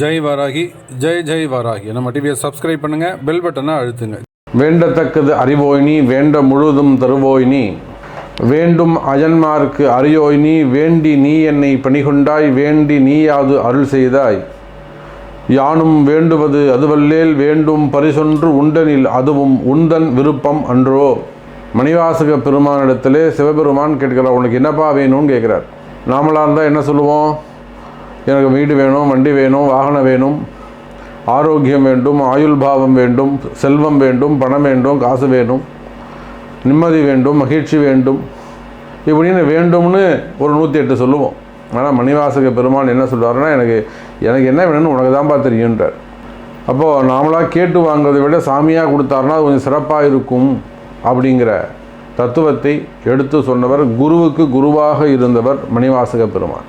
ஜெய் வராகி ஜெய் ஜெய் வாராகி. நம்ம டிவியை சப்ஸ்கிரைப் பண்ணுங்கள் பெல் பட்டனை அழுத்துங்க. வேண்டத்தக்கது அறிவோய்னி வேண்ட முழுதும் தருவோய்னி வேண்டும் அயன்மார்க்கு அறியோய்னி வேண்டி நீ என்னை பணிகொண்டாய் வேண்டி நீயாது அருள் செய்தாய். யானும் வேண்டுவது அதுவல்லேல் வேண்டும் பரிசொன்று உண்டனில் அதுவும் உந்தன் விருப்பம் அன்றோ. மணிவாசக பெருமானிடத்திலே சிவபெருமான் கேட்கிறார் உனக்கு என்னப்பா வேணும்னு கேட்குறார்? நாமளாக இருந்தால் என்ன சொல்லுவோம்? எனக்கு வீடு வேணும் வண்டி வேணும் வாகனம் வேணும் ஆரோக்கியம் வேண்டும் ஆயுள் பாவம் வேண்டும் செல்வம் வேண்டும் பணம் வேண்டும் காசு வேணும் நிம்மதி வேண்டும் மகிழ்ச்சி வேண்டும். இப்படின்னு வேண்டும்னு ஒரு நூற்றி எட்டு சொல்லுவோம். ஆனால் மணிவாசக பெருமான் என்ன சொல்வாருன்னா எனக்கு எனக்கு என்ன வேணும்னு உனக்கு தான்ப்பா தெரியுன்றார் அப்போது நாமளாக கேட்டு வாங்குறதை விட சாமியாக கொடுத்தாருன்னா அது கொஞ்சம் சிறப்பாக இருக்கும் அப்படிங்கிற தத்துவத்தை எடுத்து சொன்னவர் குருவுக்கு குருவாக இருந்தவர் மணிவாசக பெருமான்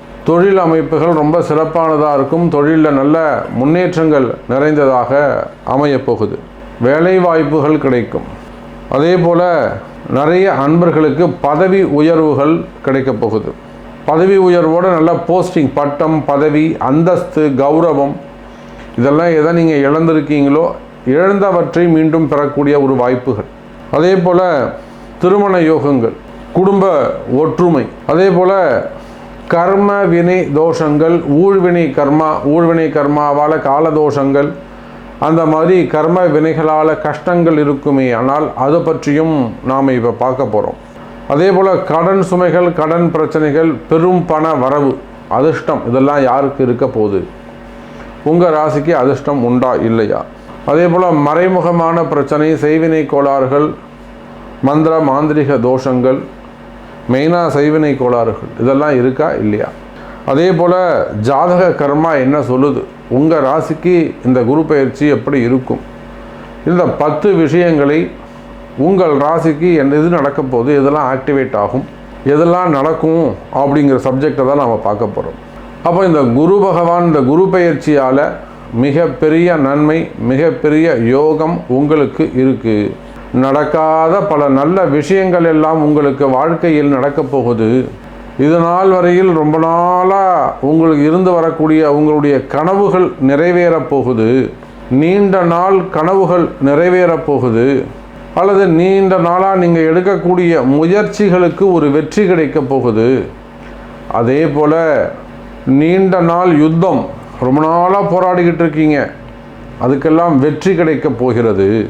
தொழில் அமைப்புகள் ரொம்ப சிறப்பானதாக இருக்கும். தொழிலில் நல்ல முன்னேற்றங்கள் நிறைந்ததாக அமையப் போகுது வேலை வாய்ப்புகள் கிடைக்கும். அதே போல் நிறைய அன்பர்களுக்கு பதவி உயர்வுகள் கிடைக்கப் போகுது. பதவி உயர்வோடு நல்ல போஸ்டிங் பட்டம் பதவி அந்தஸ்து கௌரவம் இதெல்லாம் எதை நீங்கள் இழந்திருக்கீங்களோ இழந்தவற்றை மீண்டும் பெறக்கூடிய ஒரு வாய்ப்புகள். அதே போல் திருமண யோகங்கள் குடும்ப ஒற்றுமை அதே போல் கர்ம வினை தோஷங்கள் ஊழ்வினை கர்மா ஊழ்வினை கர்மாவால் காலதோஷங்கள் அந்த மாதிரி கர்ம வினைகளால் கஷ்டங்கள் இருக்குமே ஆனால் அதை பற்றியும் நாம் இப்போ பார்க்க போகிறோம் அதே போல் கடன் சுமைகள் கடன் பிரச்சனைகள் பெரும் பண வரவு அதிர்ஷ்டம் இதெல்லாம் யாருக்கு இருக்க போகுது? உங்கள் ராசிக்கு அதிர்ஷ்டம் உண்டா இல்லையா? அதே போல் மறைமுகமான பிரச்சனை செய்வினை கோளாறுகள் மந்திர மாந்திரிக தோஷங்கள் மெயினாக சைவினை கோளாறுகள். இதெல்லாம் இருக்கா? இல்லையா? அதே போல் ஜாதக கர்மா என்ன சொல்லுது? உங்கள் ராசிக்கு இந்த குரு பயிற்சி எப்படி இருக்கும்? இந்த பத்து விஷயங்களை உங்கள் ராசிக்கு என்ன இது நடக்க இதெல்லாம் எதெல்லாம் ஆக்டிவேட் ஆகும் எதெல்லாம் நடக்கும் அப்படிங்கிற சப்ஜெக்டை தான் நாம் பார்க்க போகிறோம் அப்போ இந்த குரு பகவான் இந்த குரு பயிற்சியால் மிகப்பெரிய நன்மை மிகப்பெரிய யோகம் உங்களுக்கு இருக்குது நடக்காத பல நல்ல விஷயங்கள் எல்லாம் உங்களுக்கு வாழ்க்கையில் நடக்கப் போகுது. இது நாள் வரையில் ரொம்ப நாளாக உங்களுக்கு இருந்து வரக்கூடிய உங்களுடைய கனவுகள் நிறைவேறப் போகுது. நீண்ட நாள் கனவுகள் நிறைவேறப் போகுது. அல்லது நீண்ட நாளாக நீங்கள் எடுக்கக்கூடிய முயற்சிகளுக்கு ஒரு வெற்றி கிடைக்கப் போகுது. அதே போல் நீண்ட நாள் யுத்தம் ரொம்ப நாளாக போராடிக்கிட்டு இருக்கீங்க. அதுக்கெல்லாம் வெற்றி கிடைக்கப் போகிறது.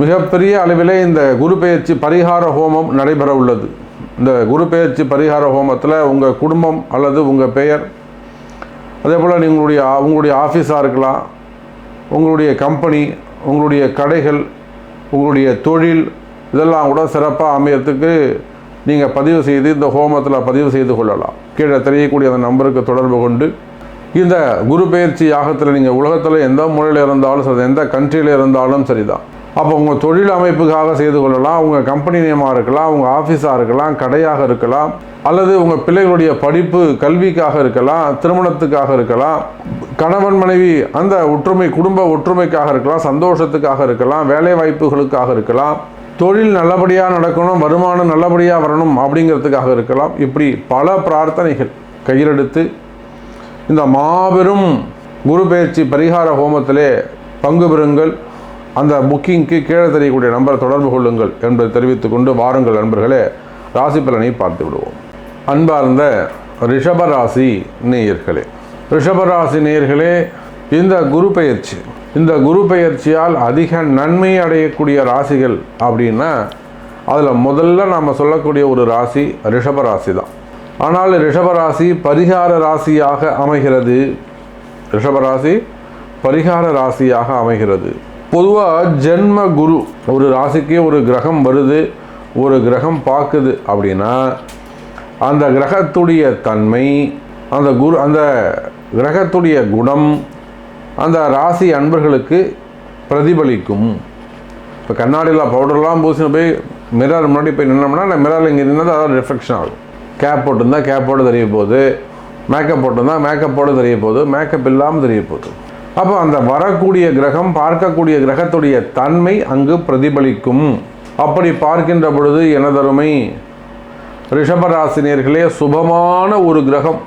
மிகப்பெரிய அளவிலே இந்த குரு பெயர்ச்சி பரிகார ஹோமம் நடைபெற உள்ளது. இந்த குரு பெயர்ச்சி பரிகார ஹோமத்தில் உங்கள் குடும்பம் அல்லது உங்கள் பெயர் அதே போல் நீங்களுடைய உங்களுடைய ஆஃபீஸாக இருக்கலாம் உங்களுடைய கம்பெனி உங்களுடைய கடைகள் உங்களுடைய தொழில் இதெல்லாம் கூட சிறப்பாக அமையறதுக்கு நீங்கள் பதிவு செய்து இந்த ஹோமத்தில் பதிவு செய்து கொள்ளலாம். கீழே தெரியக்கூடிய அந்த நம்பருக்கு தொடர்பு கொண்டு இந்த குரு பெயர்ச்சி யாகத்தில் நீங்கள் உலகத்தில் எந்த மூலையில் இருந்தாலும் சரி எந்த கண்ட்ரியில் இருந்தாலும் சரிதான். அப்போ உங்கள் தொழில் அமைப்புக்காக செய்து கொள்ளலாம் உங்கள் கம்பெனி நேமாக இருக்கலாம் உங்கள் ஆஃபீஸாக இருக்கலாம் கடையாக இருக்கலாம் அல்லது உங்கள் பிள்ளைகளுடைய படிப்பு கல்விக்காக இருக்கலாம் திருமணத்துக்காக இருக்கலாம் கணவன் மனைவி அந்த ஒற்றுமை குடும்ப ஒற்றுமைக்காக இருக்கலாம் சந்தோஷத்துக்காக இருக்கலாம் வேலை வாய்ப்புகளுக்காக இருக்கலாம் தொழில் நல்லபடியாக நடக்கணும் வருமானம் நல்லபடியாக வரணும் அப்படிங்கிறதுக்காக இருக்கலாம். இப்படி பல பிரார்த்தனைகள் கையிலெடுத்து இந்த மாபெரும் குரு பயிற்சி பரிகார ஹோமத்திலே பங்கு பெறுங்கள். அந்த புக்கிங்க்கு கீழே தெரியக்கூடிய நம்பரை தொடர்பு கொள்ளுங்கள் என்பதை தெரிவித்துக் கொண்டு வாருங்கள் நண்பர்களே. ராசி பலனை பார்த்து விடுவோம். அன்பார்ந்த ரிஷபராசி நேயர்களே ரிஷபராசி நேயர்களே இந்த குரு பயிற்சி இந்த குரு பயிற்சியால் அதிக நன்மை அடையக்கூடிய ராசிகள் அப்படின்னா அதில் முதல்ல நாம் சொல்லக்கூடிய ஒரு ராசி ரிஷபராசி தான். ஆனால் ரிஷபராசி பரிகார ராசியாக அமைகிறது. ரிஷபராசி பரிகார ராசியாக அமைகிறது. பொதுவாக ஜென்ம குரு ஒரு ராசிக்கு ஒரு கிரகம் வருது ஒரு கிரகம் பார்க்குது அப்படின்னா அந்த கிரகத்துடைய தன்மை அந்த குரு அந்த கிரகத்துடைய குணம் அந்த ராசி அன்பர்களுக்கு பிரதிபலிக்கும். இப்போ கண்ணாடியில் பவுடர்லாம் பூசின போய் மிரர் முன்னாடி போய் நின்னோம்னா அந்த மிரர் இங்கே இருந்தால் அதாவது ரிஃப்ளெக்ஷன் ஆகும். கேப் போட்டிருந்தா கேப்போடு தெரிய போகுது. மேக்கப் போட்டிருந்தா மேக்கப்போடு தெரிய போகுது. மேக்கப் இல்லாமல் தெரிய போகுது. அப்போ அந்த வரக்கூடிய கிரகம் பார்க்கக்கூடிய கிரகத்துடைய தன்மை அங்கு பிரதிபலிக்கும். அப்படி பார்க்கின்ற பொழுது எனதருமை ரிஷபராசினியர்களே சுபமான ஒரு கிரகம்.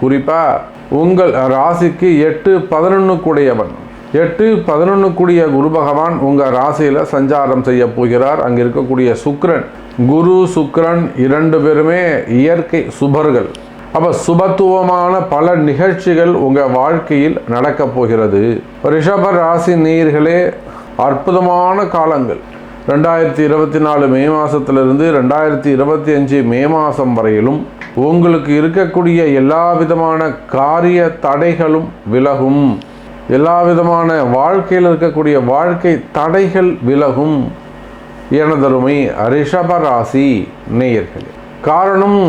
குறிப்பாக உங்கள் ராசிக்கு எட்டு பதினொன்றுக்குடையவன் எட்டு பதினொன்றுக்குடிய குரு பகவான் உங்கள் ராசியில் சஞ்சாரம் செய்ய போகிறார். அங்கே இருக்கக்கூடிய சுக்ரன் குரு சுக்ரன் இரண்டு பேருமே இயற்கை சுபர்கள். அப்போ சுபத்துவமான பல நிகழ்ச்சிகள் உங்கள் வாழ்க்கையில் நடக்கப் போகிறது. ரிஷப ராசி நீர்களே அற்புதமான காலங்கள். ரெண்டாயிரத்தி இருபத்தி நாலு மே மாதத்திலிருந்து ரெண்டாயிரத்தி இருபத்தி அஞ்சு மே மாதம் வரையிலும் உங்களுக்கு இருக்கக்கூடிய எல்லா விதமான காரிய தடைகளும் விலகும். எல்லா விதமான வாழ்க்கையில் இருக்கக்கூடிய வாழ்க்கை தடைகள் விலகும். எனதருமை ரிஷப ராசி நேயர்களே. காரணம்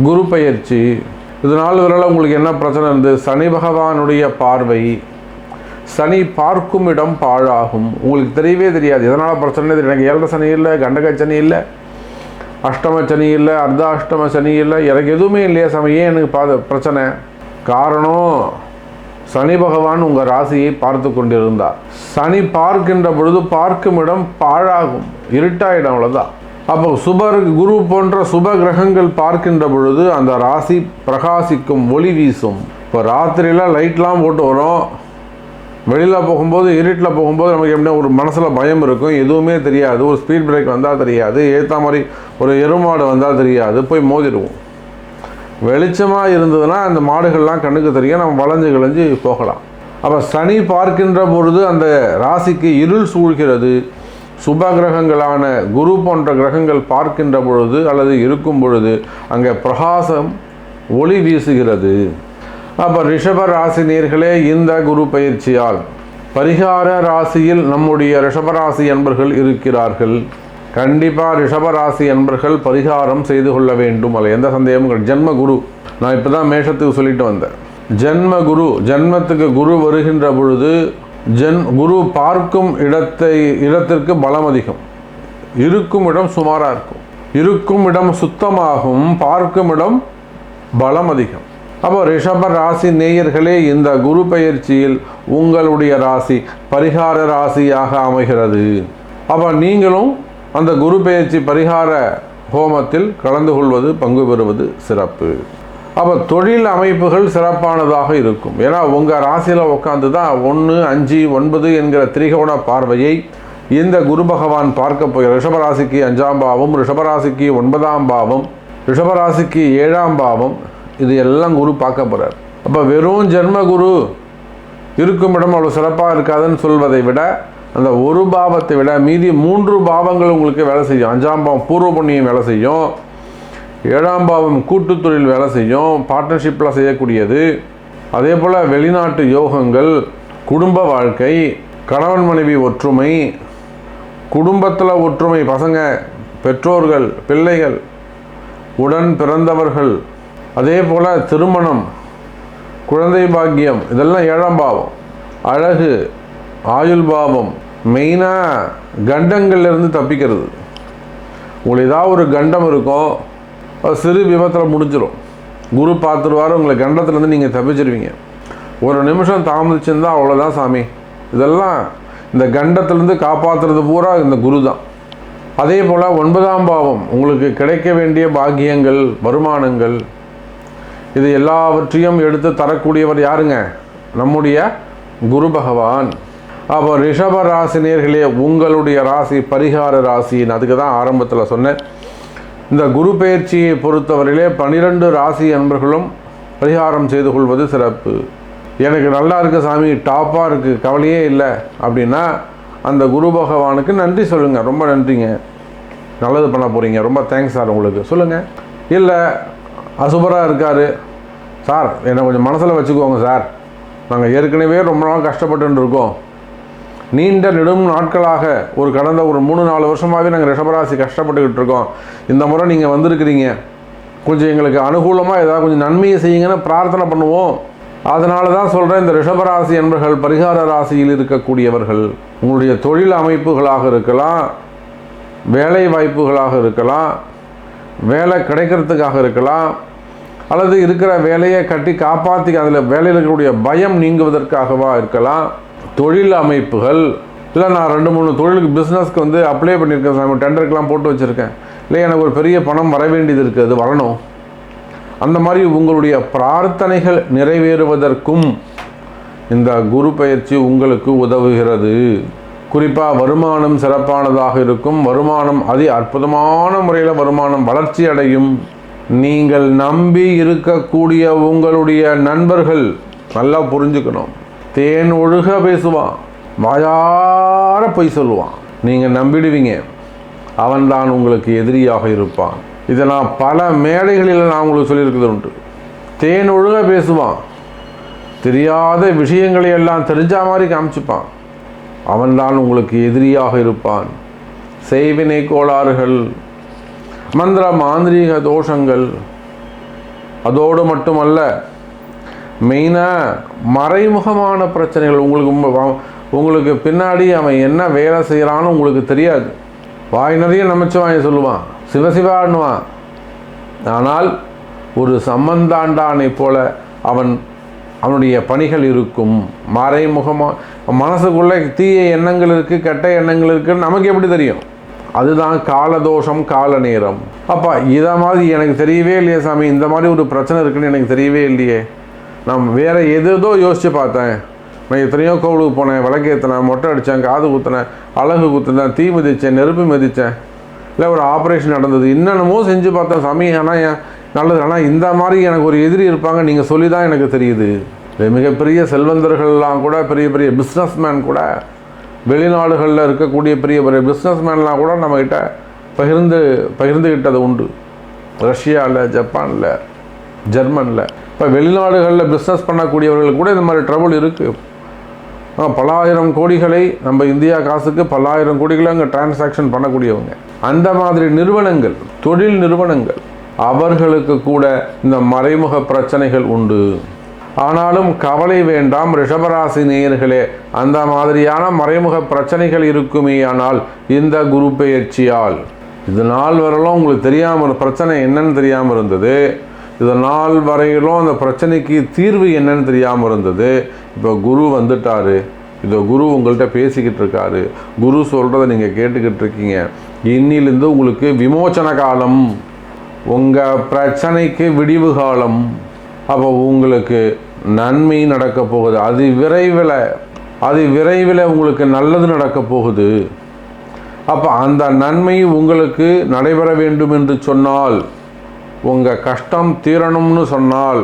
குரு பயிற்சி. இதனால் வரல உங்களுக்கு என்ன பிரச்சனை இருந்தது? சனி பகவானுடைய பார்வை. சனி பார்க்கும் இடம் பாழாகும். உங்களுக்கு தெரியவே தெரியாது. எதனால் பிரச்சனை எனக்கு ஏழரை சனி இல்லை கண்டக சனி இல்லை அஷ்டம சனி இல்லை அர்த்தாஷ்டம சனி இல்லை. எனக்கு எதுவுமே இல்லையா சமயம் எனக்கு பாத பிரச்சனை? காரணம் சனி பகவான் உங்கள் ராசியை பார்த்து கொண்டிருந்தார். சனி பார்க்கின்ற பொழுது பார்க்கும் இடம் பாழாகும். இருட்டாயிடும் அவ்வளோதான் அப்போ சுபர் குரு போன்ற சுப கிரகங்கள் பார்க்கின்ற பொழுது அந்த ராசி பிரகாசிக்கும் ஒளி வீசும். இப்போ ராத்திரியில் லைட்லாம் போட்டு வரும். வெளியில் போகும்போது இருட்டில் போகும்போது நமக்கு எப்படின்னா ஒரு மனசில் பயம் இருக்கும். எதுவுமே தெரியாது. ஒரு ஸ்பீட் பிரேக் வந்தால் தெரியாது. ஏற்ற மாதிரி ஒரு எருமாடு வந்தால் தெரியாது. போய் மோதிடுவோம். வெளிச்சமாக இருந்ததுன்னா அந்த மாடுகள்லாம் கண்ணுக்கு தெரியும். நம்ம வளைஞ்சு கிளைஞ்சு போகலாம். அப்போ சனி பார்க்கின்ற பொழுது அந்த ராசிக்கு இருள் சூழ்கிறது. சுப கிரகங்களான குரு போன்ற கிரகங்கள் பார்க்கின்ற பொழுது அல்லது இருக்கும் பொழுது அங்கே பிரகாசம் ஒளி வீசுகிறது. அப்போ ரிஷப ராசினியர்களே இந்த குரு பயிற்சியால் பரிகார ராசியில் நம்முடைய ரிஷபராசி என்பர்கள் இருக்கிறார்கள். கண்டிப்பாக ரிஷபராசி என்பர்கள் பரிகாரம் செய்து கொள்ள வேண்டும். அல்ல எந்த சந்தேகமும் கிடையாது. ஜென்ம குரு. நான் இப்போ தான் மேஷத்துக்கு சொல்லிட்டு வந்தேன். ஜென்ம குரு ஜென்மத்துக்கு குரு வருகின்ற பொழுது ஜென் குரு பார்க்கும் இடத்தை இடத்திற்கு பலம் அதிகம் இருக்கும் இடம் சுமாராக இருக்கும். இருக்கும் இடம் சுத்தமாகும் பார்க்கும் இடம் பலம் அதிகம் அப்போ ரிஷப ராசி நேயர்களே இந்த குரு பயிற்சியில் உங்களுடைய ராசி பரிகார ராசியாக அமைகிறது. அப்போ நீங்களும் அந்த குரு பயிற்சி பரிகார ஹோமத்தில் கலந்து கொள்வது பங்கு பெறுவது சிறப்பு. அப்போ தொழில் அமைப்புகள் சிறப்பானதாக இருக்கும். ஏன்னா உங்கள் ராசியில் உட்காந்து தான் ஒன்று அஞ்சு ஒன்பது என்கிற திரிகோண பார்வையை இந்த குரு பகவான் பார்க்க போய் ரிஷபராசிக்கு அஞ்சாம் பாவம் ரிஷபராசிக்கு ஒன்பதாம் பாவம் ரிஷபராசிக்கு ஏழாம் பாவம் இது எல்லாம் குரு பார்க்க போகிறார் அப்போ வெறும் ஜென்ம குரு இருக்கும் இடம் அவ்வளோ சிறப்பாக இருக்காதுன்னு சொல்வதை விட அந்த ஒரு பாவத்தை விட மீதி மூன்று பாவங்கள் உங்களுக்கு வேலை செய்யும். அஞ்சாம் பாவம் பூர்வ புண்ணியம் வேலை செய்யும். ஏழாம் பாவம் கூட்டுத்தொழில் வேலை செய்யும் பார்ட்னர்ஷிப்பில் செய்யக்கூடியது. அதே போல் வெளிநாட்டு யோகங்கள் குடும்ப வாழ்க்கை கணவன் மனைவி ஒற்றுமை குடும்பத்தில் ஒற்றுமை பசங்க பெற்றோர்கள் பிள்ளைகள் உடன் பிறந்தவர்கள் அதே போல் திருமணம் குழந்தை பாக்கியம் இதெல்லாம் ஏழாம் பாவம். அழகு ஆயுள் பாவம் மெயினாக கண்டங்கள்லேருந்து தப்பிக்கிறது. உங்களுக்கு ஏதாவது ஒரு கண்டம் இருக்கும் சிறு விபத்தில் முடிஞ்சிடும் குரு பார்த்துருவார் உங்களை கண்டத்துலேருந்து நீங்கள் தப்பிச்சிருவீங்க. ஒரு நிமிஷம் தாமதிச்சிருந்தா அவ்வளோதான் சாமி. இதெல்லாம் இந்த கண்டத்துலேருந்து காப்பாற்றுறது பூரா இந்த குரு தான் அதே போல் ஒன்பதாம் பாவம் உங்களுக்கு கிடைக்க வேண்டிய பாக்கியங்கள் வருமானங்கள் இது எல்லாவற்றையும் எடுத்து தரக்கூடியவர் யாருங்க? நம்முடைய குரு பகவான். அப்போ ரிஷப ராசினியர்களே உங்களுடைய ராசி பரிகார ராசின்னு அதுக்கு தான் ஆரம்பத்தில் சொன்னேன். இந்த குரு பெயர்ச்சியை பொறுத்தவரையிலே பனிரெண்டு ராசி அன்பர்களும் பரிகாரம் செய்து கொள்வது சிறப்பு. எனக்கு நல்லா இருக்கு சாமி டாப்பாக இருக்குது கவலையே இல்லை. அப்படின்னா அந்த குரு பகவானுக்கு நன்றி சொல்லுங்கள் ரொம்ப நன்றிங்க. நல்லது பண்ண போகிறீங்க ரொம்ப தேங்க்ஸ் சார் உங்களுக்கு. சொல்லுங்கள் இல்லை அசுபராக இருக்கார். சார் என்னை கொஞ்சம் மனசில் வச்சுக்கோங்க சார். நாங்கள் ஏற்கனவே ரொம்ப நாள் கஷ்டப்பட்டுன்னு இருக்கோம். நீண்ட நெடும் நாட்களாக ஒரு கடந்த ஒரு மூணு நாலு வருஷமாகவே நாங்கள் ரிஷபராசி கஷ்டப்பட்டுக்கிட்டு இருக்கோம். இந்த முறை நீங்கள் வந்திருக்கிறீங்க. கொஞ்சம் எங்களுக்கு அனுகூலமாக ஏதாவது கொஞ்சம் நன்மையை செய்யுங்கன்னு பிரார்த்தனை பண்ணுவோம். அதனால தான் சொல்கிறேன் இந்த ரிஷபராசி என்பர்கள் பரிகார ராசியில் இருக்கக்கூடியவர்கள் உங்களுடைய தொழில் அமைப்புகளாக இருக்கலாம் வேலை வாய்ப்புகளாக இருக்கலாம் வேலை கிடைக்கிறதுக்காக இருக்கலாம் அல்லது இருக்கிற வேலையை கட்டி காப்பாற்றி அதில் வேலையில் இருக்கக்கூடிய பயம் நீங்குவதற்காகவா இருக்கலாம். தொழில் அமைப்புகள் இல்லை நான் ரெண்டு மூணு தொழிலுக்கு பிஸ்னஸ்க்கு வந்து அப்ளை பண்ணியிருக்கேன் சாமி. டெண்டருக்கெலாம் போட்டு வச்சுருக்கேன். இல்லை எனக்கு ஒரு பெரிய பணம் வர வேண்டியது இருக்குது அது வரணும். அந்த மாதிரி உங்களுடைய பிரார்த்தனைகள் நிறைவேறுவதற்கும் இந்த குரு பயிற்சி உங்களுக்கு உதவுகிறது. குறிப்பாக வருமானம் சிறப்பானதாக இருக்கும். வருமானம் அதி அற்புதமான முறையில் வருமானம் வளர்ச்சி அடையும். நீங்கள் நம்பி இருக்கக்கூடிய உங்களுடைய நண்பர்கள் நல்லா புரிஞ்சுக்கணும். தேன் ஒழுக பேசுவான். வாயார பொய் சொல்லுவான். நீங்கள் நம்பிடுவீங்க. அவன்தான் உங்களுக்கு எதிரியாக இருப்பான். இதை நான் பல மேடைகளில் நான் உங்களுக்கு சொல்லியிருக்கிறது உண்டு. தேன் ஒழுக பேசுவான். தெரியாத விஷயங்களை எல்லாம் தெரிஞ்ச மாதிரி காமிச்சுப்பான். அவன்தான் உங்களுக்கு எதிரியாக இருப்பான். செய்வினை கோளாறுகள் மந்திர மாந்திரீக தோஷங்கள் அதோடு மட்டுமல்ல மெயினாக மறைமுகமான பிரச்சனைகள். உங்களுக்கு உங்களுக்கு பின்னாடி அவன் என்ன வேலை செய்கிறான்னு உங்களுக்கு தெரியாது. வாய் நிறைய நமச்சிவாய சொல்லுவான். சிவசிவான்னுவான் ஆனால் ஒரு சம்பந்தாண்டானை போல அவன் அவனுடைய பணிகள் இருக்கும். மறைமுகமாக மனசுக்குள்ளே தீய எண்ணங்கள் இருக்குது கெட்ட எண்ணங்கள் இருக்குன்னு நமக்கு எப்படி தெரியும்? அதுதான் காலதோஷம் கால நேரம். அப்பா இதை மாதிரி எனக்கு தெரியவே இல்லையே சாமி. இந்த மாதிரி ஒரு பிரச்சனை இருக்குன்னு எனக்கு தெரியவே இல்லையே. நான் வேறு எதோ யோசித்து பார்த்தேன். நான் எத்தனையோ கோவிலுக்கு போனேன் விளக்கேற்றினேன் மொட்டை அடித்தேன் காது குத்தினேன் அழகு குத்தினேன் தீ மிதித்தேன் நெருப்பு மிதித்தேன் இல்லை ஒரு ஆப்ரேஷன் நடந்தது. என்னென்னமோ செஞ்சு பார்த்தேன் சாமி ஆனால் ஏன் நல்லது. ஆனால் இந்த மாதிரி எனக்கு ஒரு எதிரி இருப்பாங்க நீங்கள் சொல்லி தான் எனக்கு தெரியுது. மிகப்பெரிய செல்வந்தர்கள்லாம் கூட பெரிய பெரிய பிஸ்னஸ்மேன் கூட வெளிநாடுகளில் இருக்கக்கூடிய பெரிய பெரிய பிஸ்னஸ்மேன்லாம் கூட நம்மக்கிட்ட பகிர்ந்து பகிர்ந்துக்கிட்டது உண்டு. ரஷ்யாவில் ஜப்பானில் ஜெர்மனில். இப்போ வெளிநாடுகளில் பிஸ்னஸ் பண்ணக்கூடியவர்கள் கூட இந்த மாதிரி ட்ரபுள் இருக்குது பல்லாயிரம் கோடிகளை நம்ம இந்தியா காசுக்கு பல்லாயிரம் கோடிகளை அங்கே டிரான்சாக்ஷன் பண்ணக்கூடியவங்க. அந்த மாதிரி நிறுவனங்கள் தொழில் நிறுவனங்கள் அவர்களுக்கு கூட இந்த மறைமுக பிரச்சனைகள் உண்டு. ஆனாலும் கவலை வேண்டாம் ரிஷபராசி நேயர்களே. அந்த மாதிரியான மறைமுக பிரச்சனைகள் இருக்குமேயானால் இந்த குரு பெயர்ச்சியால். இது நாள் வரலாம் உங்களுக்கு தெரியாமல் பிரச்சனை என்னன்னு தெரியாமல் இருந்தது. இது நாள் வரையிலும் அந்த பிரச்சனைக்கு தீர்வு என்னன்னு தெரியாமல் இருந்தது. இப்போ குரு வந்துட்டாரு. இதோ குரு உங்கள்கிட்ட பேசிக்கிட்டு இருக்காரு. குரு சொல்கிறத நீங்கள் கேட்டுக்கிட்டு இருக்கீங்க. இன்னிலிருந்து உங்களுக்கு விமோச்சன காலம். உங்கள் பிரச்சனைக்கு விடிவு காலம். அப்போ உங்களுக்கு நன்மை நடக்க போகுது. அது விரைவில் அது விரைவில் உங்களுக்கு நல்லது நடக்க போகுது. அப்போ அந்த நன்மை உங்களுக்கு நடைபெற வேண்டும் என்று சொன்னால் உங்கள் கஷ்டம் தீரணும்னு சொன்னால்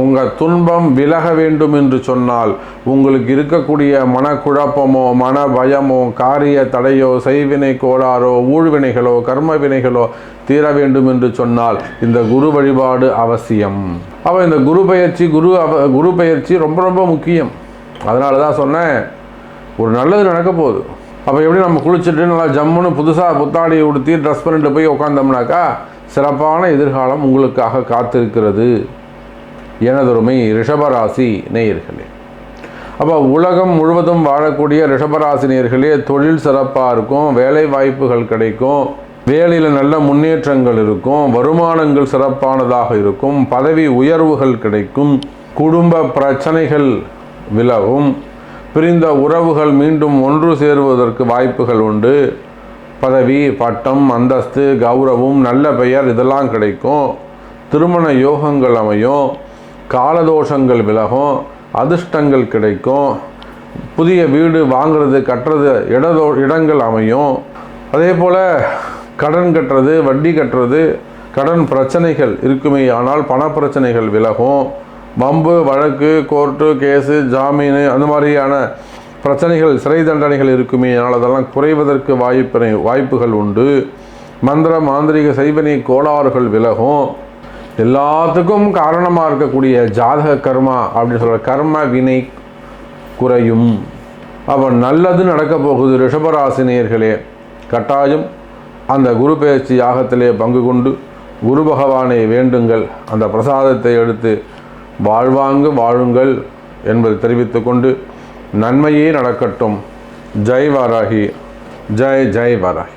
உங்கள் துன்பம் விலக வேண்டும் என்று சொன்னால் உங்களுக்கு இருக்கக்கூடிய மனக்குழப்பமோ மன பயமோ காரிய தடையோ செய்வினை கோளாறோ ஊழ்வினைகளோ கர்ம வினைகளோ தீர வேண்டும் என்று சொன்னால் இந்த குரு வழிபாடு அவசியம். அப்போ இந்த குரு பயிற்சி குரு அவ குரு பயிற்சி ரொம்ப ரொம்ப முக்கியம். அதனால தான் சொன்னேன் ஒரு நல்லது நடக்க போகுது. அப்போ எப்படி நம்ம குளிச்சுட்டு நல்லா ஜம்முன்னு புதுசாக புத்தாடி உடுத்தி ட்ரெஸ் பண்ணிட்டு போய் உட்காந்தோம்னாக்கா சிறப்பான எதிர்காலம் உங்களுக்காக காத்திருக்கிறது. எனதொருமை ரிஷபராசி நேயர்களே. அப்போ உலகம் முழுவதும் வாழக்கூடிய ரிஷபராசி நேயர்களே தொழில் சிறப்பாக இருக்கும் வேலை வாய்ப்புகள் கிடைக்கும் வேலையில் நல்ல முன்னேற்றங்கள் இருக்கும் வருமானங்கள் சிறப்பானதாக இருக்கும் பதவி உயர்வுகள் கிடைக்கும் குடும்ப பிரச்சனைகள் விலகும் பிரிந்த உறவுகள் மீண்டும் ஒன்று சேருவதற்கு வாய்ப்புகள் உண்டு. பதவி பட்டம் அந்தஸ்து கௌரவம் நல்ல பெயர் இதெல்லாம் கிடைக்கும். திருமண யோகங்கள் அமையும். காலதோஷங்கள் விலகும். அதிர்ஷ்டங்கள் கிடைக்கும். புதிய வீடு வாங்குறது கட்டுறது இடதோ இடங்கள் அமையும். அதே போல் கடன் கட்டுறது வட்டி கட்டுறது கடன் பிரச்சனைகள் இருக்குமே ஆனால் பண பிரச்சனைகள் விலகும். வம்பு வழக்கு கோர்ட்டு கேஸு ஜாமீனு அந்த மாதிரியான பிரச்சனைகள் சிறை தண்டனைகள் இருக்குமே ஆனால் அதெல்லாம் குறைவதற்கு வாய்ப்பினை வாய்ப்புகள் உண்டு. மந்திர மாந்திரிக சைவனை கோளாறுகள் விலகும். எல்லாத்துக்கும் காரணமாக இருக்கக்கூடிய ஜாதக கர்மா அப்படின்னு சொல்கிற கர்ம வினை குறையும். அப்போ நல்லது நடக்க போகுது ரிஷபராசினியர்களே கட்டாயம் அந்த குரு பெயர்ச்சி யாகத்திலே பங்கு கொண்டு குரு பகவானை வேண்டுங்கள். அந்த பிரசாதத்தை எடுத்து வாழ்வாங்கு வாழுங்கள் என்பதை தெரிவித்துக்கொண்டு நன்மையே நடக்கட்டும். ஜெய் வாராகி ஜெய் ஜெய் வாராகி